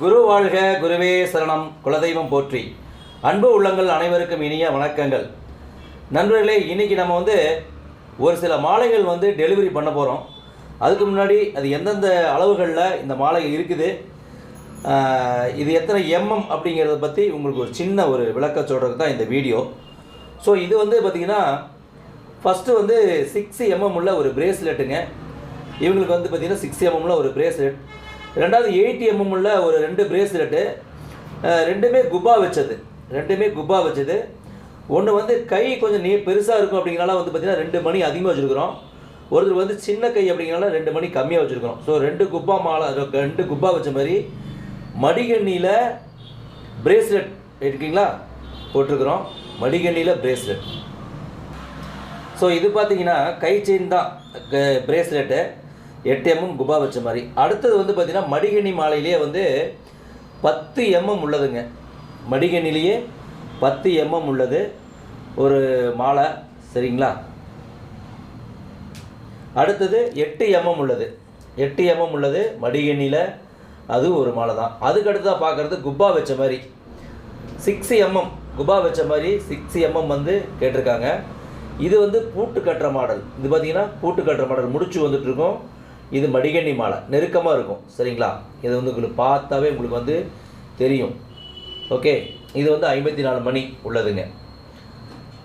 குரு வாழ்க குருவே சரணம். குலதெய்வம் போற்றி. அன்பு உள்ளங்கள் அனைவருக்கும் இனிய வணக்கங்கள். நண்பர்களே இன்னைக்கு நம்ம வந்து ஒரு சில மாலைகள் வந்து டெலிவரி பண்ண போகிறோம் அதுக்கு முன்னாடி அது எந்தெந்த அளவுகளில் இந்த மாலை இருக்குது? இது எத்தனை எம்எம் அப்படிங்கிறத பற்றி உங்களுக்கு ஒரு சின்ன ஒரு விளக்க சொல்கிறது தான் இந்த வீடியோ. ஸோ இது வந்து பார்த்திங்கன்னா ஃபஸ்ட்டு வந்து சிக்ஸ் எம்எம் உள்ள ஒரு பிரேஸ்லெட்டுங்க இவங்களுக்கு வந்து பார்த்திங்கன்னா சிக்ஸ் எம்எம்ல ஒரு பிரேஸ்லெட் ரெண்டாவது எயிட் எம்எம் உள்ள ஒரு ரெண்டு பிரேஸ்லெட்டு ரெண்டுமே குபா வச்சது. ரெண்டுமே குபா வச்சது. ஒன்று வந்து கை கொஞ்சம் நீ பெருசாக இருக்கும் அப்படிங்கிறனால வந்து பார்த்திங்கன்னா ரெண்டு மணி அதிகமாக வச்சுருக்குறோம். ஒருத்தர் வந்து சின்ன கை அப்படிங்கிறனால ரெண்டு மணி கம்மியாக வச்சுருக்கிறோம். ஸோ ரெண்டு குப்பா மாலை ரெண்டு குப்பா வச்ச மாதிரி மடிகண்ணியில் பிரேஸ்லெட் இருக்கீங்களா? போட்டிருக்கிறோம். மடிகண்ணியில் பிரேஸ்லெட் ஸோ இது பார்த்தீங்கன்னா கை செயின் தான் பிரேஸ்லெட்டு எட்டு எம்எம் குபா வச்ச மாதிரி. அடுத்தது வந்து பார்த்தீங்கன்னா மடிகணி மாலையிலேயே வந்து பத்து எம்எம் உள்ளதுங்க. மடிகணிலேயே பத்து எம்எம் உள்ளது. ஒரு மாலை சரிங்களா? அடுத்தது எட்டு எம்எம் உள்ளது. எட்டு எம்எம் உள்ளது மடிகணியில் அது ஒரு மாலை தான். அதுக்கு அடுத்ததாக பார்க்குறது குப்பா வச்ச மாதிரி. சிக்ஸ் எம்எம் குபா வச்ச மாதிரி சிக்ஸ் எம்எம் வந்து கேட்டிருக்காங்க. இது வந்து பூட்டு கட்டுற மாடல். இது பார்த்தீங்கன்னா பூட்டு கட்டுற மாடல். முடிச்சு வந்துட்டுருக்கோம் இது மடிகண்ணி மாலை. நெருக்கமாக இருக்கும். சரிங்களா? இது வந்து உங்களுக்கு பார்த்தாவே உங்களுக்கு வந்து தெரியும். ஓகே? இது வந்து ஐம்பத்தி நாலு மணி உள்ளதுங்க.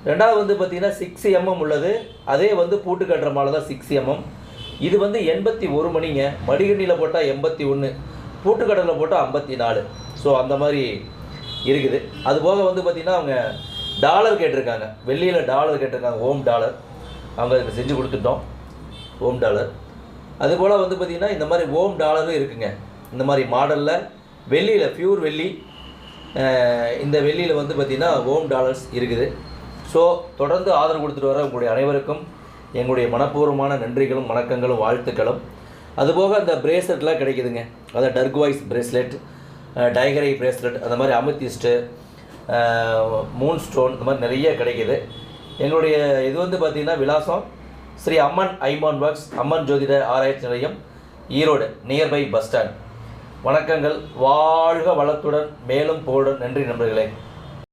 ரெண்டாவது வந்து பார்த்தீங்கன்னா சிக்ஸ் எம்எம் உள்ளது. அதே வந்து பூட்டு கட்டுற மாலை தான் சிக்ஸ் எம்எம் இது வந்து எண்பத்தி ஒரு மணிங்க. மடிகண்ணியில் போட்டால் எண்பத்தி ஒன்று பூட்டுக்கடலில் போட்டால் ஐம்பத்தி நாலு. ஸோ அந்த மாதிரி இருக்குது. அது போக வந்து பார்த்திங்கன்னா அவங்க டாலர் கேட்டிருக்காங்க. வெள்ளியில் டாலர் கேட்டிருக்காங்க. ஓம் டாலர். அவங்க செஞ்சு கொடுத்துட்டோம். ஓம் டாலர். அதுபோல் வந்து பார்த்திங்கன்னா இந்த மாதிரி ஓம் டாலரும் இருக்குங்க. இந்த மாதிரி மாடலில் வெள்ளியில் பியூர் வெள்ளி இந்த வெள்ளியில் வந்து பார்த்திங்கன்னா ஓம் டாலர்ஸ் இருக்குது. ஸோ தொடர்ந்து ஆதரவு கொடுத்துட்டு வர உங்களுடைய அனைவருக்கும் எங்களுடைய மனப்பூர்வமான நன்றிகளும் வணக்கங்களும் வாழ்த்துக்களும். அதுபோக அந்த பிரேஸ்லெட்லாம் கிடைக்குதுங்க. அதாவது டர்க்வாய்ஸ் பிரேஸ்லெட் டைகரை பிரேஸ்லெட் அந்த மாதிரி அமித்திஸ்ட்டு மூன் ஸ்டோன் இந்த மாதிரி நிறைய கிடைக்குது. எங்களுடைய இது வந்து பார்த்திங்கன்னா விலாசம். ஸ்ரீ அம்மன் ஐமான் பாக்ஸ் அம்மன் ஜோதிட ஆராய்ச்சி நிலையம் ஈரோடு நியர்பை பஸ் ஸ்டாண்ட் வணக்கங்கள். வாழ்க வளத்துடன் மேலும் புகழுடன் நன்றி நண்பர்களே.